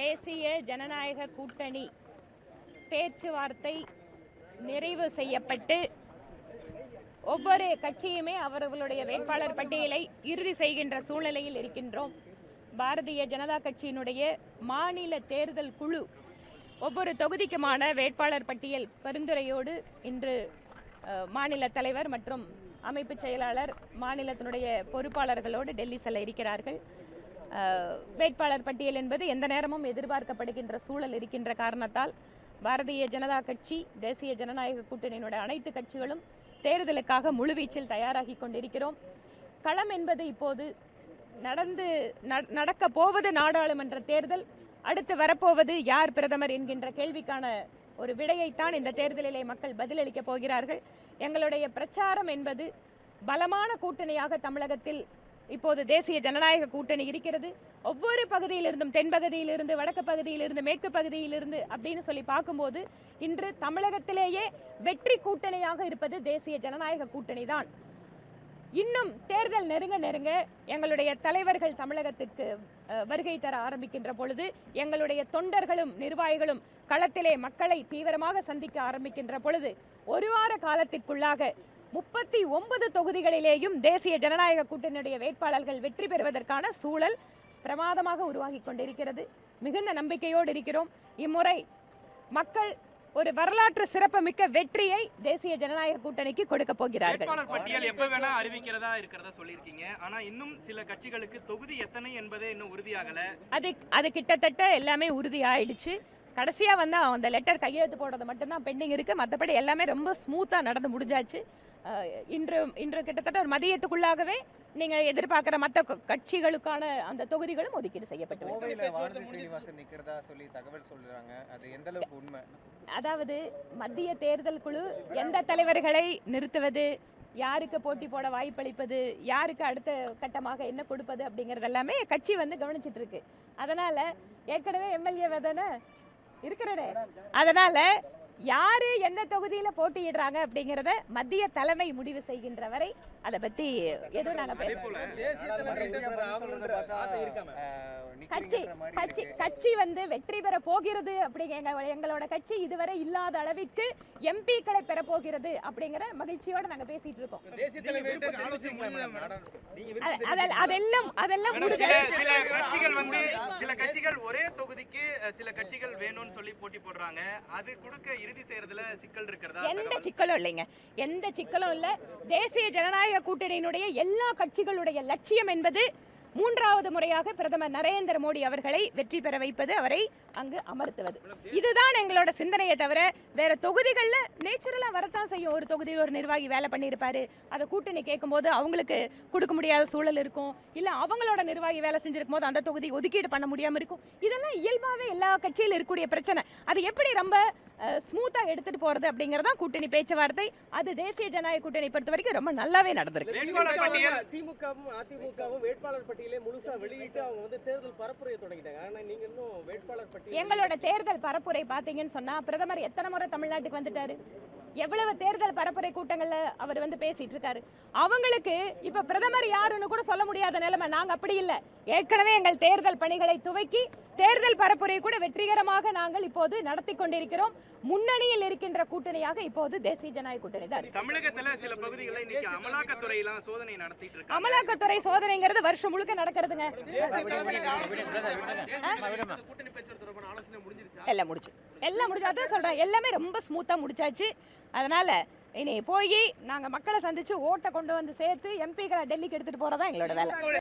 தேசிய ஜனநாயக கூட்டணி பேச்சுவார்த்தை நிறைவு செய்யப்பட்டு ஒவ்வொரு கட்சியுமே அவர்களுடைய வேட்பாளர் பட்டியலை இறுதி செய்கின்ற சூழ்நிலையில் இருக்கின்றோம். பாரதிய ஜனதா கட்சியினுடைய மாநில தேர்தல் குழு ஒவ்வொரு தொகுதிக்குமான வேட்பாளர் பட்டியல் பரிந்துரையோடு இன்று மாநில தலைவர் மற்றும் அமைப்பு செயலாளர் மாநிலத்தினுடைய பொறுப்பாளர்களோடு டெல்லி செல்ல இருக்கிறார்கள். வேட்பாளர் பட்டியல் என்பது எந்த நேரமும் எதிர்பார்க்கப்படுகின்ற சூழல் இருக்கின்ற காரணத்தால் பாரதிய ஜனதா கட்சி தேசிய ஜனநாயக கூட்டணியினுடைய அனைத்து கட்சிகளும் தேர்தலுக்காக முழுவீச்சில் தயாராகி கொண்டிருக்கிறோம். களம் என்பது இப்போது நடந்து நட- நடக்க போவது நாடாளுமன்ற தேர்தல் அடுத்து வரப்போவது யார் பிரதமர் என்கின்ற கேள்விக்கான ஒரு விடையைத்தான் இந்த தேர்தலிலே மக்கள் பதிலளிக்கப் போகிறார்கள். எங்களுடைய பிரச்சாரம் என்பது பலமான கூட்டணியாக தமிழகத்தில் இப்போது தேசிய ஜனநாயக கூட்டணி இருக்கிறது. ஒவ்வொரு பகுதியிலிருந்தும் தென் பகுதியிலிருந்து வடக்கு பகுதியிலிருந்து மேற்கு பகுதியிலிருந்து அப்படின்னு சொல்லி பார்க்கும்போது இன்று தமிழகத்திலேயே வெற்றி கூட்டணியாக இருப்பது தேசிய ஜனநாயக கூட்டணி தான் இன்னும் தேர்தல் நெருங்க நெருங்க எங்களுடைய தலைவர்கள் தமிழகத்துக்கு வருகை தர ஆரம்பிக்கின்ற பொழுது எங்களுடைய தொண்டர்களும் நிர்வாகிகளும் களத்திலே மக்களை தீவிரமாக சந்திக்க ஆரம்பிக்கின்ற பொழுது ஒரு வார காலத்திற்குள்ளாக முப்பத்தி ஒன்பது தொகுதிகளிலேயும் தேசிய ஜனநாயக கூட்டணியுடைய வேட்பாளர்கள் வெற்றி பெறுவதற்கான சூழல் பிரமாதமாக உருவாகி கொண்டிருக்கிறது. மிகுந்த நம்பிக்கையோடு இருக்கிறோம். இம்முறை மக்கள் ஒரு வரலாற்று சிறப்புமிக்க வெற்றியை தேசிய ஜனநாயக கூட்டணிக்கு கொடுக்க போகிறார்கள். பட்டியல் எப்ப வேணா அறிவிக்கிறதா இருக்கிறதா சொல்லியிருக்கீங்க. ஆனா இன்னும் சில கட்சிகளுக்கு தொகுதி எத்தனை என்பதே இன்னும் உறுதியாகல. அது அது கிட்டத்தட்ட எல்லாமே உறுதி ஆயிடுச்சு கடைசியா வந்து அந்த லெட்டர் கையெழுத்து போடுறது மட்டும்தான் பெண்டிங் இருக்கு. மற்றபடி எல்லாமே ரொம்ப ஸ்மூத்தா நடந்து முடிஞ்சாச்சு. இன்று இன்று கிட்டத்தட்ட ஒரு மதியத்துக்குள்ளாகவே நீங்க எதிர்பார்க்குற மற்ற கட்சிகளுக்கான அந்த தொகுதிகளும் ஒதுக்கீடு செய்யப்பட்டு விட்டது. கோவையில வானதி ஸ்ரீனிவாசன் நிக்கிறதா சொல்லி தகவல் சொல்றாங்க. அது எந்த அளவுக்கு உண்மை? அதாவது மத்திய தேர்தல் குழு எந்த தலைவர்களை நிறுத்துவது யாருக்கு போட்டி போட வாய்ப்பளிப்பது யாருக்கு அடுத்த கட்டமாக என்ன கொடுப்பது அப்படிங்கிறது எல்லாமே கட்சி வந்து கவனிச்சிட்டு இருக்கு. அதனால ஏற்கனவே எம்எல்ஏ தானே இருக்கிறனே அதனால யாரு எந்த தொகுதியில போட்டியிடுறாங்க அப்படிங்கறத மத்திய தலைமை முடிவு செய்கின்ற வரை அதை பத்தி எதுவும் நாங்க அதே பேச கட்சி கட்சி. கட்சி வந்து வெற்றி பெற போகிறது அப்படிங்க எங்க- எங்களோட கட்சி இதுவரை இல்லாத அளவிற்கு எம்பிக்களை பெற போகிறது அப்படிங்கிற மகிழ்ச்சியோட நாங்க பேசிட்டு இருக்கோம். அதெல்லாம் அதெல்லாம் சில கட்சிகள் வந்து சில கட்சிகள் ஒரே தொகுதிக்கு சில கட்சிகள் வேணும்னு சொல்லி போட்டி போடுறாங்க. அது கொடுக்க இறுதி செய்யறதுல சிக்கல் இருக்கிறதா எந்த? சிக்கலும் இல்லைங்க. எந்த சிக்கலும் இல்ல. தேசிய ஜனநாயக கூட்டணியினுடைய எல்லா கட்சிகளுடைய லட்சியம் என்பது மூன்றாவது முறையாக பிரதமர் நரேந்திர மோடி அவர்களை வெற்றி பெற வைப்பது அவரை அங்கு அமர்த்துவது. இதுதான் எங்களோட சிந்தனையை தவிர வேற தொகுதிகளில் நேச்சுரலாக வரத்தான் செய்யும். ஒரு தொகுதியில் ஒரு நிர்வாகி வேலை பண்ணியிருப்பாரு. அதை கூட்டணி கேட்கும்போது அவங்களுக்கு கொடுக்க முடியாத சூழல் இருக்கும். இல்லை அவங்களோட நிர்வாகி வேலை செஞ்சிருக்கும் போது அந்த தொகுதி ஒதுக்கீடு பண்ண முடியாமல் இருக்கும். இதெல்லாம் இயல்பாகவே எல்லா கட்சியில் இருக்கக்கூடிய பிரச்சனை. அது எப்படி ரொம்ப ஸ்மூத்தாக எடுத்துட்டு போறது அப்படிங்கறதா கூட்டணி பேச்சுவார்த்தை. அது தேசிய ஜனநாயக கூட்டணி பொறுத்த வரைக்கும் ரொம்ப நல்லாவே நடந்திருக்கு. திமுகவும் அதிமுகவும் வேட்பாளர் பட்டியலை முழுசா வெளியிட்டு அவங்க வந்து தேர்தல் பரப்புரையை தொடங்கிட்டாங்க. ஆனா நீங்க இன்னும் வேட்பாளர் பட்டியல் எங்களோட தேர்தல் பரப்புரை பார்த்தீங்கன்னு சொன்னா பிரதமர் எத்தனை முறை தமிழ்நாட்டுக்கு வந்துட்டாரு? எவ்வளவு தேர்தல் பரப்புரை கூட்டங்கள்ல அவர் வந்து பேசிட்டு இருக்காரு. அவங்களுக்கு இப்ப பிரதமர் யாருன்னு கூட சொல்ல முடியாத நிலைமை. நாங்க அப்படி இல்ல. ஏற்கனவே எங்கள் தேர்தல் பணிகளை துவக்கி தேர்தல் பரப்புரை கூட வெற்றிகரமாக நாங்கள் இப்போது நடத்தி கொண்டிருக்கிறோம். முன்னணியில் இருக்கின்ற கூட்டணியாக இப்போது தேசிய ஜனநாயக கூட்டணி தான் இருக்கு. தமிழகத்துல சில பகுதிகளில் இன்னைக்கு அமலாக்கத்துறை சோதனை நடத்திட்டு இருக்காங்க. அமலாக்கத்துறை சோதனைங்கிறது வருஷம் முழுக்க நடக்கிறதுங்க. கூட்டணி பேச்சு தொடர்பான ஆலோசனை முடிஞ்சிருச்சா? எல்லாம் முடிச்சு எல்லாம் முடிச்சு அதான் சொல்கிறேன் எல்லாமே ரொம்ப ஸ்மூத்தாக முடிச்சாச்சு. அதனால் இனி போய் நாங்கள் மக்களை சந்தித்து ஓட்டை கொண்டு வந்து சேர்த்து எம்பிக்களை டெல்லிக்கு எடுத்துகிட்டு போகிறதா எங்களோட வேலை.